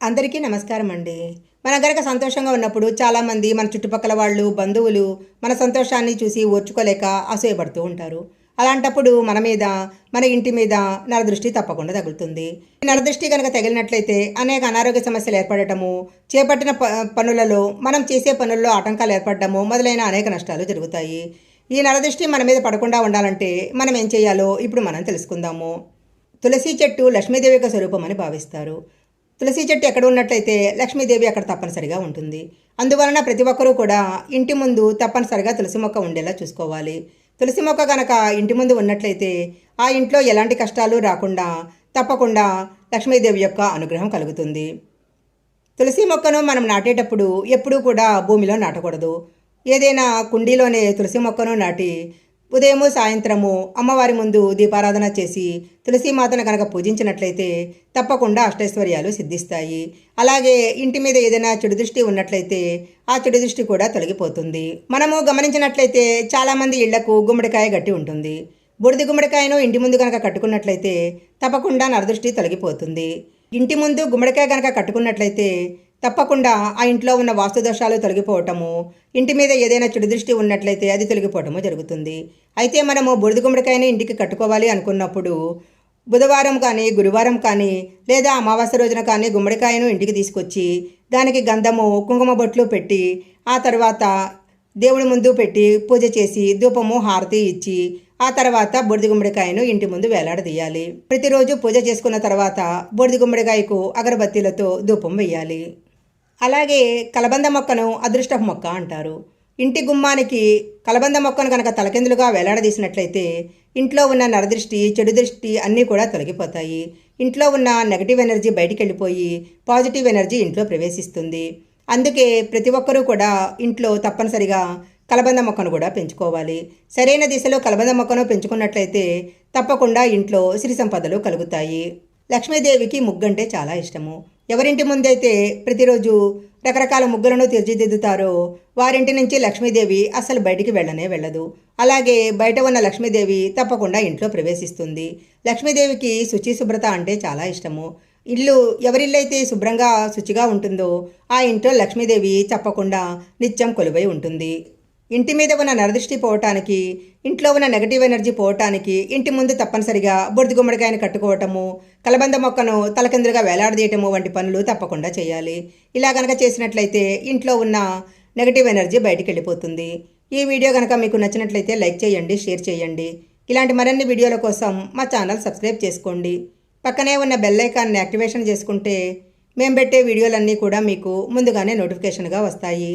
అందరికీ నమస్కారం అండి. మన గనక సంతోషంగా ఉన్నప్పుడు చాలామంది మన చుట్టుపక్కల వాళ్ళు బంధువులు మన సంతోషాన్ని చూసి ఓర్చుకోలేక అసూయపడుతూ ఉంటారు. అలాంటప్పుడు మన మీద మన ఇంటి మీద నరదృష్టి తప్పకుండా తగులుతుంది. ఈ నరదృష్టి కనుక తగిలినట్లయితే అనేక అనారోగ్య సమస్యలు ఏర్పడటము చేపట్టిన ప పనులలో మనం చేసే పనుల్లో ఆటంకాలు ఏర్పడటము మొదలైన అనేక నష్టాలు జరుగుతాయి. ఈ నరదృష్టి మన మీద పడకుండా ఉండాలంటే మనం ఏం చేయాలో ఇప్పుడు మనం తెలుసుకుందాము. తులసి చెట్టు లక్ష్మీదేవి యొక్క స్వరూపం అని భావిస్తారు. తులసి చెట్టు ఎక్కడ ఉన్నట్లయితే లక్ష్మీదేవి అక్కడ తప్పనిసరిగా ఉంటుంది. అందువలన ప్రతి ఒక్కరూ కూడా ఇంటి ముందు తప్పనిసరిగా తులసి మొక్క ఉండేలా చూసుకోవాలి. తులసి మొక్క కనుక ఇంటి ముందు ఉన్నట్లయితే ఆ ఇంట్లో ఎలాంటి కష్టాలు రాకుండా తప్పకుండా లక్ష్మీదేవి యొక్క అనుగ్రహం కలుగుతుంది. తులసి మొక్కను మనం నాటేటప్పుడు ఎప్పుడూ కూడా భూమిలో నాటకూడదు. ఏదైనా కుండీలోనే తులసి మొక్కను నాటి ఉదయము సాయంత్రము అమ్మవారి ముందు దీపారాధన చేసి తులసీమాతను కనుక పూజించినట్లయితే తప్పకుండా అష్టైశ్వర్యాలు సిద్ధిస్తాయి. అలాగే ఇంటి మీద ఏదైనా చెడు దృష్టి ఉన్నట్లయితే ఆ చెడు దృష్టి కూడా తొలగిపోతుంది. మనము గమనించినట్లయితే చాలామంది ఇళ్ళకు గుమ్మడికాయ గట్టి ఉంటుంది. బుడిది గుమ్మడికాయను ఇంటి ముందు కనుక కట్టుకున్నట్లయితే తప్పకుండా నరదృష్టి తొలగిపోతుంది. ఇంటి ముందు గుమ్మడికాయ కనుక కట్టుకున్నట్లయితే తప్పకుండా ఆ ఇంట్లో ఉన్న వాస్తు దోషాలు తొలగిపోవటము ఇంటి మీద ఏదైనా చెడు దృష్టి ఉన్నట్లయితే అది తొలగిపోవటము జరుగుతుంది. అయితే మనము బుడిద గుమ్మడికాయని ఇంటికి కట్టుకోవాలి అనుకున్నప్పుడు బుధవారం కానీ గురువారం కానీ లేదా అమావాస్య రోజున కానీ గుమ్మడికాయను ఇంటికి తీసుకొచ్చి దానికి గంధము కుంకుమ బొట్లు పెట్టి ఆ తర్వాత దేవుడి ముందు పెట్టి పూజ చేసి ధూపము హారతి ఇచ్చి ఆ తర్వాత బొడిది గుమ్మడికాయను ఇంటి ముందు వేలాడదీయాలి. ప్రతిరోజు పూజ చేసుకున్న తర్వాత బొడిది గుమ్మడికాయకు అగరబత్తీలతో ధూపం వేయాలి. అలాగే కలబంద మొక్కను అదృష్టపు మొక్క అంటారు. ఇంటి గుమ్మానికి కలబంద మొక్కను కనుక తలకిందులుగా వేలాడదీసినట్లయితే ఇంట్లో ఉన్న నరదృష్టి చెడు దృష్టి అన్నీ కూడా తొలగిపోతాయి. ఇంట్లో ఉన్న నెగటివ్ ఎనర్జీ బయటికి వెళ్ళిపోయి పాజిటివ్ ఎనర్జీ ఇంట్లో ప్రవేశిస్తుంది. అందుకే ప్రతి ఒక్కరూ కూడా ఇంట్లో తప్పనిసరిగా కలబంద మొక్కను కూడా పెంచుకోవాలి. సరైన దిశలో కలబంద మొక్కను పెంచుకున్నట్లయితే తప్పకుండా ఇంట్లో సిరి సంపదలు కలుగుతాయి. లక్ష్మీదేవికి ముగ్గంటే చాలా ఇష్టము. ఎవరింటి ముందైతే ప్రతిరోజు రకరకాల ముగ్గులను తీర్చిదిద్దుతారో వారింటి నుంచి లక్ష్మీదేవి అసలు బయటికి వెళ్ళనే వెళ్ళదు. అలాగే బయట ఉన్న లక్ష్మీదేవి తప్పకుండా ఇంట్లో ప్రవేశిస్తుంది. లక్ష్మీదేవికి శుచి శుభ్రత అంటే చాలా ఇష్టము. ఇల్లు ఎవరిల్లైతే శుభ్రంగా శుచిగా ఉంటుందో ఆ ఇంట్లో లక్ష్మీదేవి తప్పకుండా నిత్యం కొలువై ఉంటుంది. ఇంటి మీద ఉన్న నరదృష్టి పోవటానికి ఇంట్లో ఉన్న నెగటివ్ ఎనర్జీ పోవటానికి ఇంటి ముందు తప్పనిసరిగా బుడిది గుమ్మడికాయను కట్టుకోవటము కలబంద మొక్కను తలకిందులుగా వేలాడదీయటము వంటి పనులు తప్పకుండా చేయాలి. ఇలా కనుక చేసినట్లయితే ఇంట్లో ఉన్న నెగటివ్ ఎనర్జీ బయటికి వెళ్ళిపోతుంది. ఈ వీడియో కనుక మీకు నచ్చినట్లయితే లైక్ చేయండి షేర్ చేయండి. ఇలాంటి మరిన్ని వీడియోల కోసం మా ఛానల్ సబ్స్క్రైబ్ చేసుకోండి. పక్కనే ఉన్న బెల్ ఐకాన్ని యాక్టివేషన్ చేసుకుంటే మేము పెట్టే వీడియోలన్నీ కూడా మీకు ముందుగానే నోటిఫికేషన్గా వస్తాయి.